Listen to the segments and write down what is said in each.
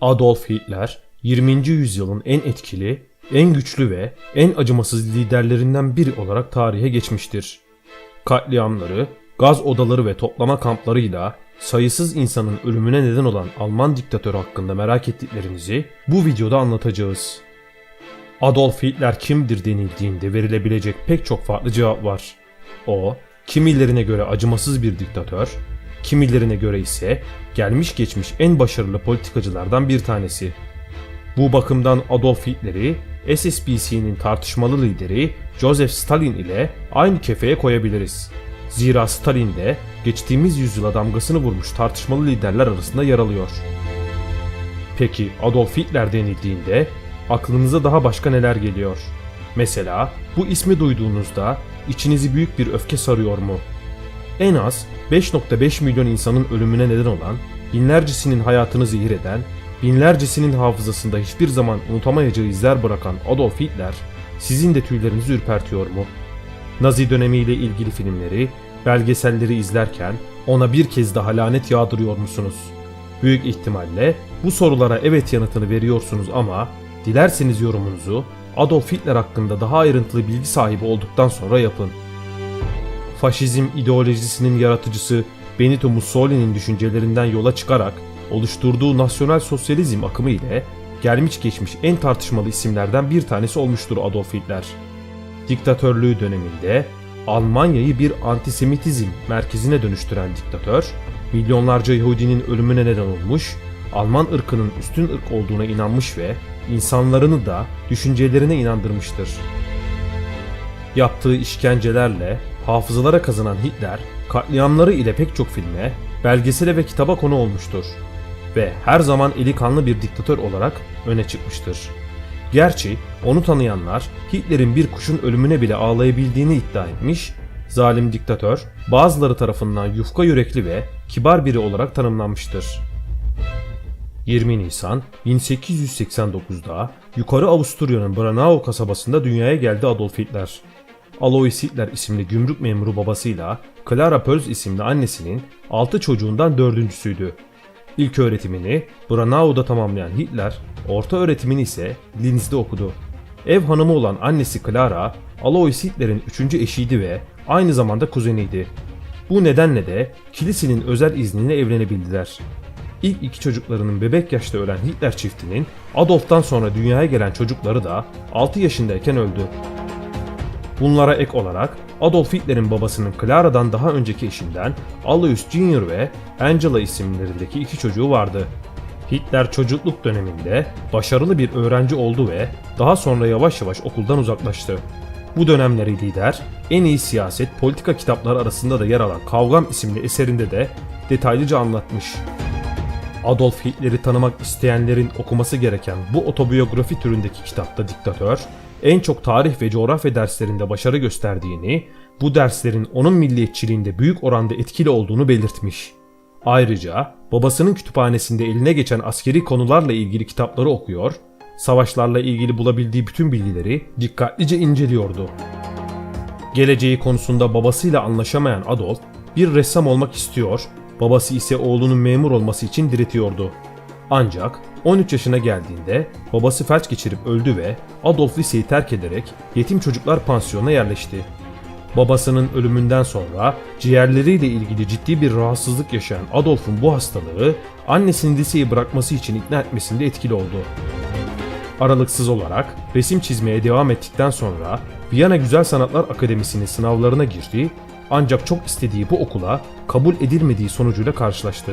Adolf Hitler 20. yüzyılın en etkili, en güçlü ve en acımasız liderlerinden biri olarak tarihe geçmiştir. Katliamları, gaz odaları ve toplama kamplarıyla sayısız insanın ölümüne neden olan Alman diktatörü hakkında merak ettiklerinizi bu videoda anlatacağız. Adolf Hitler kimdir denildiğinde verilebilecek pek çok farklı cevap var. O, kimilerine göre acımasız bir diktatör, kimilerine göre ise gelmiş geçmiş en başarılı politikacılardan bir tanesi. Bu bakımdan Adolf Hitler'i SSBC'nin tartışmalı lideri Joseph Stalin ile aynı kefeye koyabiliriz. Zira Stalin de geçtiğimiz yüzyıla damgasını vurmuş tartışmalı liderler arasında yer alıyor. Peki Adolf Hitler denildiğinde aklınıza daha başka neler geliyor? Mesela bu ismi duyduğunuzda içinizi büyük bir öfke sarıyor mu? En az 5.5 milyon insanın ölümüne neden olan, binlercesinin hayatını zehir eden, binlercesinin hafızasında hiçbir zaman unutamayacağı izler bırakan Adolf Hitler sizin de tüylerinizi ürpertiyor mu? Nazi dönemiyle ilgili filmleri, belgeselleri izlerken ona bir kez daha lanet yağdırıyor musunuz? Büyük ihtimalle bu sorulara evet yanıtını veriyorsunuz ama dilerseniz yorumunuzu Adolf Hitler hakkında daha ayrıntılı bilgi sahibi olduktan sonra yapın. Faşizm ideolojisinin yaratıcısı Benito Mussolini'nin düşüncelerinden yola çıkarak oluşturduğu nasyonel sosyalizm akımı ile gelmiş geçmiş en tartışmalı isimlerden bir tanesi olmuştur Adolf Hitler. Diktatörlüğü döneminde Almanya'yı bir antisemitizm merkezine dönüştüren diktatör, milyonlarca Yahudinin ölümüne neden olmuş, Alman ırkının üstün ırk olduğuna inanmış ve insanlarını da düşüncelerine inandırmıştır. Yaptığı işkencelerle hafızalara kazanan Hitler, katliamları ile pek çok filme, belgesele ve kitaba konu olmuştur ve her zaman eli kanlı bir diktatör olarak öne çıkmıştır. Gerçi onu tanıyanlar Hitler'in bir kuşun ölümüne bile ağlayabildiğini iddia etmiş, zalim diktatör bazıları tarafından yufka yürekli ve kibar biri olarak tanımlanmıştır. 20 Nisan 1889'da Yukarı Avusturya'nın Branau kasabasında dünyaya geldi Adolf Hitler. Alois Hitler isimli gümrük memuru babasıyla Clara Pölz isimli annesinin 6 çocuğundan dördüncüsüydü. İlk öğretimini Branau'da tamamlayan Hitler, orta öğretimini ise Linz'de okudu. Ev hanımı olan annesi Clara, Alois Hitler'in üçüncü eşiydi ve aynı zamanda kuzeniydi. Bu nedenle de kilisenin özel izniyle evlenebildiler. İlk iki çocuklarının bebek yaşta ölen Hitler çiftinin Adolf'tan sonra dünyaya gelen çocukları da 6 yaşındayken öldü. Bunlara ek olarak Adolf Hitler'in babasının Clara'dan daha önceki eşinden Alois Junior ve Angela isimlerindeki iki çocuğu vardı. Hitler çocukluk döneminde başarılı bir öğrenci oldu ve daha sonra yavaş yavaş okuldan uzaklaştı. Bu dönemleri lider, en iyi siyaset politika kitapları arasında da yer alan Kavgam isimli eserinde de detaylıca anlatmış. Adolf Hitler'i tanımak isteyenlerin okuması gereken bu otobiyografi türündeki kitapta diktatör, en çok tarih ve coğrafya derslerinde başarı gösterdiğini, bu derslerin onun milliyetçiliğinde büyük oranda etkili olduğunu belirtmiş. Ayrıca babasının kütüphanesinde eline geçen askeri konularla ilgili kitapları okuyor, savaşlarla ilgili bulabildiği bütün bilgileri dikkatlice inceliyordu. Geleceği konusunda babasıyla anlaşamayan Adolf bir ressam olmak istiyor, babası ise oğlunun memur olması için diretiyordu. Ancak 13 yaşına geldiğinde babası felç geçirip öldü ve Adolf liseyi terk ederek yetim çocuklar pansiyonuna yerleşti. Babasının ölümünden sonra ciğerleriyle ilgili ciddi bir rahatsızlık yaşayan Adolf'un bu hastalığı annesini liseyi bırakması için ikna etmesinde etkili oldu. Aralıksız olarak resim çizmeye devam ettikten sonra Viyana Güzel Sanatlar Akademisi'nin sınavlarına girdi ancak çok istediği bu okula kabul edilmediği sonucuyla karşılaştı.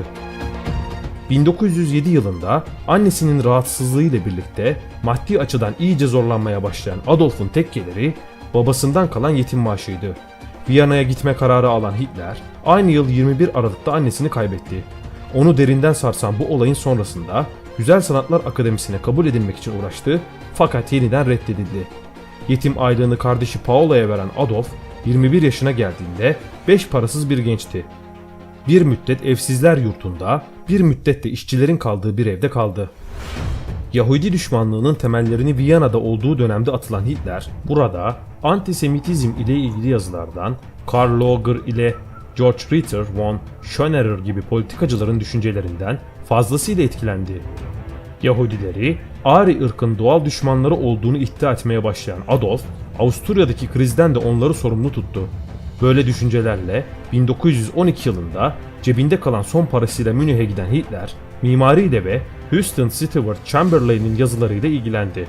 1907 yılında annesinin rahatsızlığıyla birlikte maddi açıdan iyice zorlanmaya başlayan Adolf'un tek geliri babasından kalan yetim maaşıydı. Viyana'ya gitme kararı alan Hitler aynı yıl 21 Aralık'ta annesini kaybetti. Onu derinden sarsan bu olayın sonrasında Güzel Sanatlar Akademisi'ne kabul edilmek için uğraştı fakat yeniden reddedildi. Yetim aylığını kardeşi Paola'ya veren Adolf 21 yaşına geldiğinde 5 parasız bir gençti. Bir müddet evsizler yurtunda, bir müddet de işçilerin kaldığı bir evde kaldı. Yahudi düşmanlığının temellerini Viyana'da olduğu dönemde atılan Hitler, burada antisemitizm ile ilgili yazılardan Karl Loger ile George Ritter von Schönerer gibi politikacıların düşüncelerinden fazlasıyla etkilendi. Yahudileri Ari ırkın doğal düşmanları olduğunu iddia etmeye başlayan Adolf, Avusturya'daki krizden de onları sorumlu tuttu. Böyle düşüncelerle 1912 yılında cebinde kalan son parasıyla Münih'e giden Hitler, mimariyle ve Houston Stewart Chamberlain'in yazılarıyla ilgilendi.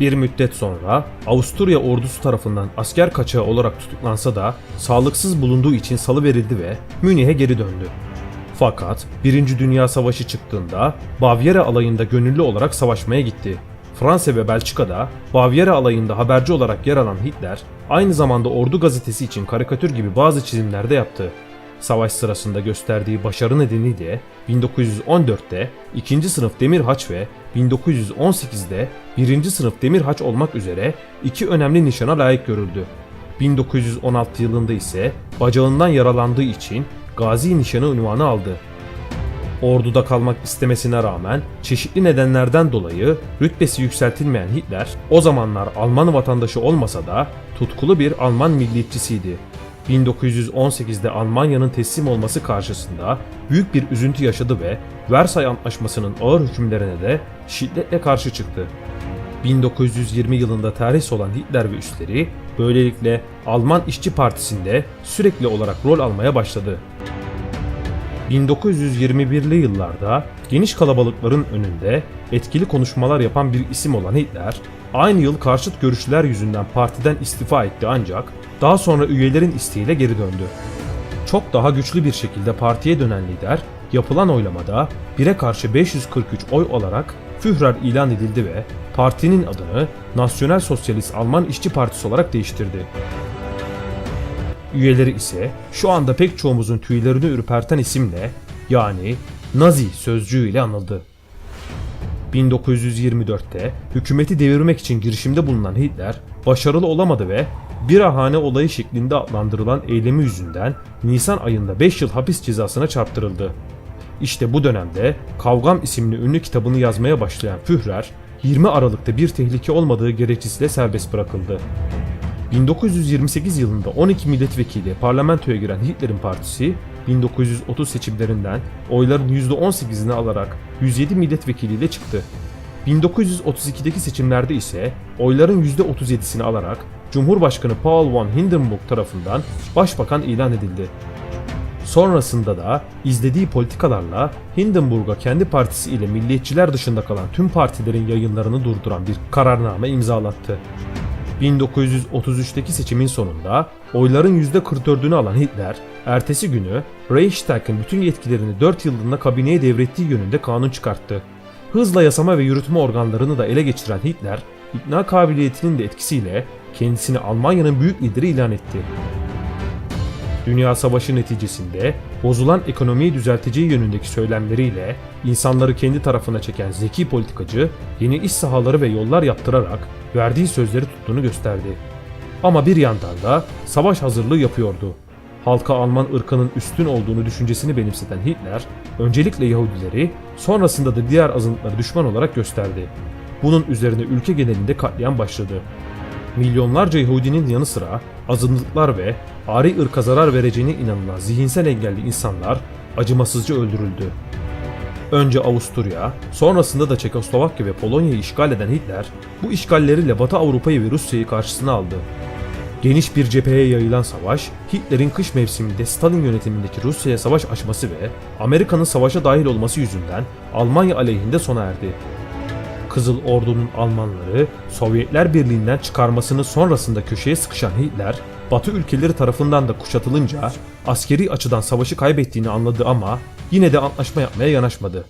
Bir müddet sonra Avusturya ordusu tarafından asker kaçağı olarak tutuklansa da sağlıksız bulunduğu için salıverildi ve Münih'e geri döndü. Fakat 1. Dünya Savaşı çıktığında Bavyera alayında gönüllü olarak savaşmaya gitti. Fransa ve Belçika'da Bavyera alayında haberci olarak yer alan Hitler, aynı zamanda ordu gazetesi için karikatür gibi bazı çizimler de yaptı. Savaş sırasında gösterdiği başarı nedeniyle 1914'te 2. sınıf demir haç ve 1918'de 1. sınıf demir haç olmak üzere iki önemli nişana layık görüldü. 1916 yılında ise bacağından yaralandığı için Gazi nişanı unvanı aldı. Orduda kalmak istemesine rağmen çeşitli nedenlerden dolayı rütbesi yükseltilmeyen Hitler o zamanlar Alman vatandaşı olmasa da tutkulu bir Alman milliyetçisiydi. 1918'de Almanya'nın teslim olması karşısında büyük bir üzüntü yaşadı ve Versay Antlaşması'nın ağır hükümlerine de şiddetle karşı çıktı. 1920 yılında terhis olan Hitler ve üstleri böylelikle Alman İşçi Partisi'nde sürekli olarak rol almaya başladı. 1921'li yıllarda geniş kalabalıkların önünde etkili konuşmalar yapan bir isim olan Hitler, aynı yıl karşıt görüşler yüzünden partiden istifa etti ancak daha sonra üyelerin isteğiyle geri döndü. Çok daha güçlü bir şekilde partiye dönen lider, yapılan oylamada 1'e karşı 543 oy olarak Führer ilan edildi ve partinin adını Nasyonel Sosyalist Alman İşçi Partisi olarak değiştirdi. Üyeleri ise şu anda pek çoğumuzun tüylerini ürperten isimle yani Nazi sözcüğüyle anıldı. 1924'te hükümeti devirmek için girişimde bulunan Hitler başarılı olamadı ve bir ahane olayı şeklinde adlandırılan eylemi yüzünden Nisan ayında 5 yıl hapis cezasına çarptırıldı. İşte bu dönemde Kavgam isimli ünlü kitabını yazmaya başlayan Führer, 20 Aralık'ta bir tehlike olmadığı gerekçesiyle serbest bırakıldı. 1928 yılında 12 milletvekili parlamentoya giren Hitler'in partisi 1930 seçimlerinden oyların %18'ini alarak 107 milletvekiliyle çıktı. 1932'deki seçimlerde ise oyların %37'sini alarak Cumhurbaşkanı Paul von Hindenburg tarafından başbakan ilan edildi. Sonrasında da izlediği politikalarla Hindenburg'a kendi partisi ile milliyetçiler dışında kalan tüm partilerin yayınlarını durduran bir kararname imzalattı. 1933'teki seçimin sonunda oyların %44'ünü alan Hitler, ertesi günü Reichstag'ın bütün yetkilerini 4 yıllığına kabineye devrettiği yönünde kanun çıkarttı. Hızla yasama ve yürütme organlarını da ele geçiren Hitler, ikna kabiliyetinin de etkisiyle kendisini Almanya'nın büyük lideri ilan etti. Dünya Savaşı neticesinde bozulan ekonomiyi düzelteceği yönündeki söylemleriyle insanları kendi tarafına çeken zeki politikacı yeni iş sahaları ve yollar yaptırarak verdiği sözleri tuttuğunu gösterdi. Ama bir yandan da savaş hazırlığı yapıyordu. Halka Alman ırkının üstün olduğunu düşüncesini benimseten Hitler, öncelikle Yahudileri, sonrasında da diğer azınlıkları düşman olarak gösterdi. Bunun üzerine ülke genelinde katliam başladı. Milyonlarca Yahudinin yanı sıra azınlıklar ve ari ırka zarar vereceğine inanılan zihinsel engelli insanlar acımasızca öldürüldü. Önce Avusturya, sonrasında da Çekoslovakya ve Polonya'yı işgal eden Hitler, bu işgalleriyle Batı Avrupa'yı ve Rusya'yı karşısına aldı. Geniş bir cepheye yayılan savaş, Hitler'in kış mevsiminde Stalin yönetimindeki Rusya'ya savaş açması ve Amerika'nın savaşa dahil olması yüzünden Almanya aleyhinde sona erdi. Kızıl Ordu'nun Almanları Sovyetler Birliği'nden çıkarmasını sonrasında köşeye sıkışan Hitler, Batı ülkeleri tarafından da kuşatılınca askeri açıdan savaşı kaybettiğini anladı ama yine de antlaşma yapmaya yanaşmadı.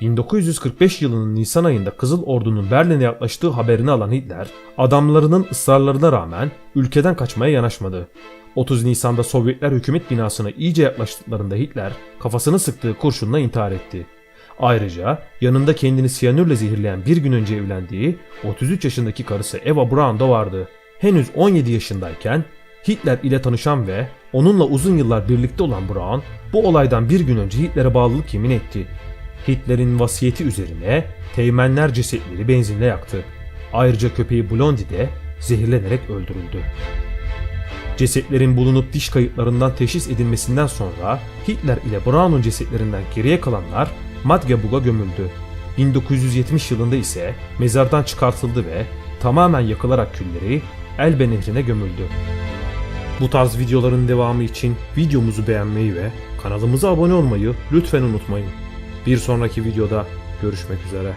1945 yılının Nisan ayında Kızıl Ordu'nun Berlin'e yaklaştığı haberini alan Hitler, adamlarının ısrarlarına rağmen ülkeden kaçmaya yanaşmadı. 30 Nisan'da Sovyetler hükümet binasına iyice yaklaştıklarında Hitler kafasını sıktığı kurşunla intihar etti. Ayrıca yanında kendini siyanürle zehirleyen bir gün önce evlendiği 33 yaşındaki karısı Eva Braun da vardı. Henüz 17 yaşındayken Hitler ile tanışan ve onunla uzun yıllar birlikte olan Braun bu olaydan bir gün önce Hitler'e bağlılık yemin etti. Hitler'in vasiyeti üzerine teğmenler cesetleri benzinle yaktı. Ayrıca köpeği Blondie de zehirlenerek öldürüldü. Cesetlerin bulunup diş kayıtlarından teşhis edilmesinden sonra Hitler ile Braun'un cesetlerinden geriye kalanlar Magdeburg'a gömüldü. 1970 yılında ise mezardan çıkartıldı ve tamamen yakılarak külleri Elbe Nehri'ne gömüldü. Bu tarz videoların devamı için videomuzu beğenmeyi ve kanalımıza abone olmayı lütfen unutmayın. Bir sonraki videoda görüşmek üzere.